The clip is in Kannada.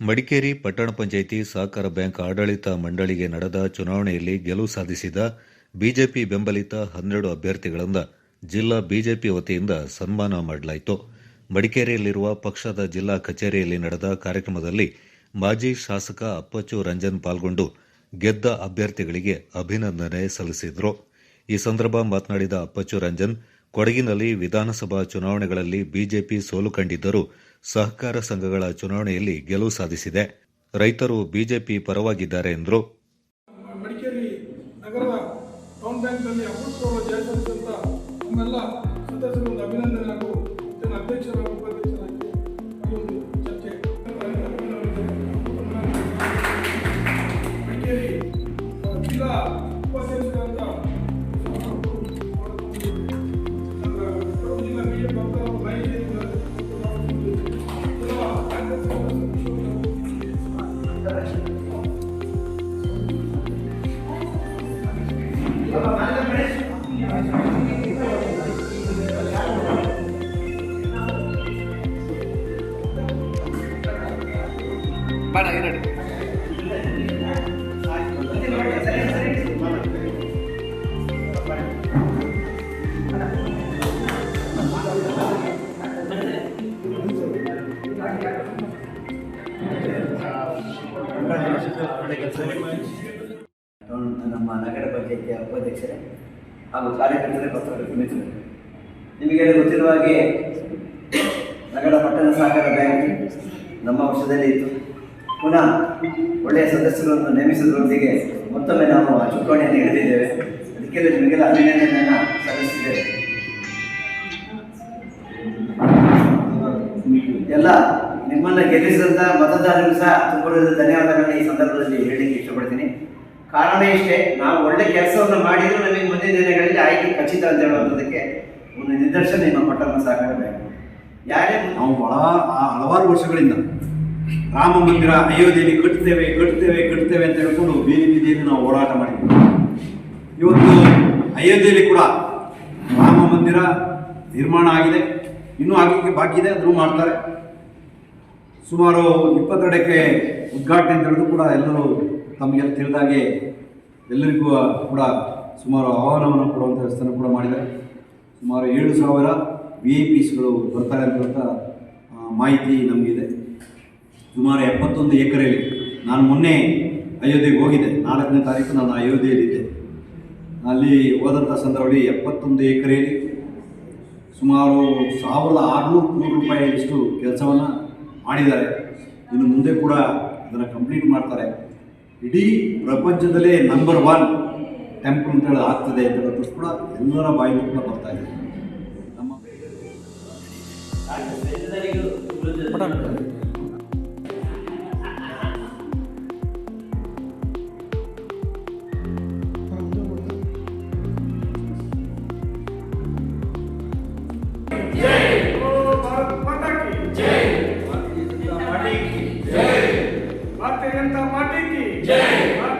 ಮಡಿಕೇರಿ ಪಟ್ಟಣ ಪಂಚಾಯಿತಿ ಸಹಕಾರ ಬ್ಯಾಂಕ್ ಆಡಳಿತ ಮಂಡಳಿಗೆ ನಡೆದ ಚುನಾವಣೆಯಲ್ಲಿ ಗೆಲುವು ಸಾಧಿಸಿದ ಬಿಜೆಪಿ ಬೆಂಬಲಿತ ಹನ್ನೆರಡು ಅಭ್ಯರ್ಥಿಗಳಿಂದ ಜಿಲ್ಲಾ ಬಿಜೆಪಿ ವತಿಯಿಂದ ಸನ್ಮಾನ ಮಾಡಲಾಯಿತು. ಮಡಿಕೇರಿಯಲ್ಲಿರುವ ಪಕ್ಷದ ಜಿಲ್ಲಾ ಕಚೇರಿಯಲ್ಲಿ ನಡೆದ ಕಾರ್ಯಕ್ರಮದಲ್ಲಿ ಮಾಜಿ ಶಾಸಕ ಅಪ್ಪಚ್ಚು ರಂಜನ್ ಪಾಲ್ಗೊಂಡು ಗೆದ್ದ ಅಭ್ಯರ್ಥಿಗಳಿಗೆ ಅಭಿನಂದನೆ ಸಲ್ಲಿಸಿದರು. ಈ ಸಂದರ್ಭ ಮಾತನಾಡಿದ ಅಪ್ಪಚ್ಚು ರಂಜನ್ ಕೊಡಗಿನಲ್ಲಿ ವಿಧಾನಸಭಾ ಚುನಾವಣೆಗಳಲ್ಲಿ ಬಿಜೆಪಿ ಸೋಲು ಕಂಡಿದ್ದರೂ ಸಹಕಾರ ಸಂಘಗಳ ಚುನಾವಣೆಯಲ್ಲಿ ಗೆಲುವು ಸಾಧಿಸಿದೆ. ರೈತರು ಬಿಜೆಪಿ ಪರವಾಗಿದ್ದಾರೆ ಎಂದರು. ಮಡಿಕೇರಿ ನಗರ ಟೌನ್ ಬ್ಯಾಂಕ್ನಲ್ಲಿ ಅಭೂತಪೂರ್ವ ಜಯ ನಮ್ಮೆಲ್ಲ ಸದಸ್ಯರು Van a. ನಮ್ಮ ನಗರ ಪಂಚಾಯಿತಿಯ ಉಪಾಧ್ಯಕ್ಷರೇ ಹಾಗೂ ಕಾರ್ಯಕರ್ತರೇ ನಿಮಗೆಲ್ಲ ಗೊತ್ತಿರುವ ಹಾಗೆ ನಗರ ಪಟ್ಟಣ ಸಹಕಾರ ಬ್ಯಾಂಕ್ ನಮ್ಮ ವರ್ಷದಲ್ಲಿ ಇತ್ತು ಪುನಃ ಒಳ್ಳೆಯ ಸದಸ್ಯರನ್ನು ನೇಮಿಸುವುದರೊಂದಿಗೆ ಮತ್ತೊಮ್ಮೆ ನಾವು ಚುಕ್ಕಾಣಿಯನ್ನು ಹಿಡಿದಿದ್ದೇವೆ ಅದಕ್ಕೆಲ್ಲ ನಿಮಗೆಲ್ಲ ಅಭಿನಂದನೆಯನ್ನು ಸಲ್ಲಿಸಿದ್ದೇವೆ ಎಲ್ಲ ನಿಮ್ಮನ್ನ ಗೆಲ್ಲಿಸಿದಂತ ಮತದಾರರು ಸಹ ತುಂಬ ಧನ್ಯವಾದಗಳನ್ನ ಈ ಸಂದರ್ಭದಲ್ಲಿ ಹೇಳಲಿಕ್ಕೆ ಇಷ್ಟಪಡ್ತೀನಿ. ಕಾರಣ ಇಷ್ಟೇ, ನಾವು ಒಳ್ಳೆ ಕೆಲಸವನ್ನು ಮಾಡಿದ್ರು ನಮಗೆ ಮುಂದಿನ ದಿನಗಳಲ್ಲಿ ಆಯ್ಕೆ ಖಚಿತ ಅಂತ ಹೇಳುವಂಥದ್ದಕ್ಕೆ ಒಂದು ನಿದರ್ಶನ ನಿಮ್ಮ ಪಟ್ಟಣ ಸಹಕಾರ ಬೇಕು. ಯಾರೇ ನಾವು ಬಹಳ ಹಲವಾರು ವರ್ಷಗಳಿಂದ ರಾಮ ಮಂದಿರ ಅಯೋಧ್ಯೆಯಲ್ಲಿ ಕಟ್ತೇವೆ ಕಟ್ತೇವೆ ಕಟ್ತೇವೆ ಅಂತ ಹೇಳ್ಕೊಂಡು ಬೀದಿ ಬೀದಿಯಲ್ಲಿ ನಾವು ಹೋರಾಟ ಮಾಡಿದ್ವಿ. ಇವತ್ತು ಅಯೋಧ್ಯೆಯಲ್ಲಿ ಕೂಡ ರಾಮ ಮಂದಿರ ನಿರ್ಮಾಣ ಆಗಿದೆ. ಇನ್ನೂ ಆಗಲಿಕ್ಕೆ ಬಾಕಿ ಇದೆ ಅದ್ರೂ ಮಾಡ್ತಾರೆ. ಸುಮಾರು ಇಪ್ಪತ್ತೆರಡಕ್ಕೆ ಉದ್ಘಾಟನೆ ಅಂತ ಹೇಳಿದ್ರು ಕೂಡ ಎಲ್ಲರೂ ತಮಗೆಲ್ಲ ತಿಳಿದಾಗೆ ಎಲ್ಲರಿಗೂ ಕೂಡ ಸುಮಾರು ಆಹ್ವಾನವನ್ನು ಕೊಡುವಂಥ ವ್ಯವಸ್ಥೆಯನ್ನು ಕೂಡ ಮಾಡಿದ್ದಾರೆ. ಸುಮಾರು ಏಳು ಸಾವಿರ ವಿ ಐ ಪಿಸ್ಗಳು ಬರ್ತಾರೆ ಅಂತ ಮಾಹಿತಿ ನಮಗಿದೆ. ಸುಮಾರು ಎಪ್ಪತ್ತೊಂದು ಎಕರೆಯಲ್ಲಿ ನಾನು ಮೊನ್ನೆ ಅಯೋಧ್ಯೆಗೆ ಹೋಗಿದ್ದೆ. ನಾಲ್ಕನೇ ತಾರೀಕು ನಾನು ಅಯೋಧ್ಯೆಯಲ್ಲಿದ್ದೆ. ಅಲ್ಲಿ ಹೋದಂಥ ಸಂದರ್ಭದಲ್ಲಿ ಎಪ್ಪತ್ತೊಂದು ಎಕರೆಯಲ್ಲಿ ಸುಮಾರು ಸಾವಿರದ ಆರುನೂರು ಕೋಟಿ ರೂಪಾಯಿಯಷ್ಟು ಕೆಲಸವನ್ನು ಮಾಡಿದ್ದಾರೆ. ಇನ್ನು ಮುಂದೆ ಕೂಡ ಅದನ್ನು ಕಂಪ್ಲೀಟ್ ಮಾಡ್ತಾರೆ. ಇಡೀ ಪ್ರಪಂಚದಲ್ಲೇ ನಂಬರ್ ಒನ್ ಟೆಂಪಲ್ ಅಂತ ಹೇಳಿ ಆಗ್ತದೆ ಅಂತ ಕೂಡ ಎಲ್ಲರ ಬಾಯಿಗೂ ಕೂಡ ಬರ್ತಾ ಇದೆ. ನಮ್ಮ भारतीय जनता पार्टी की। जय।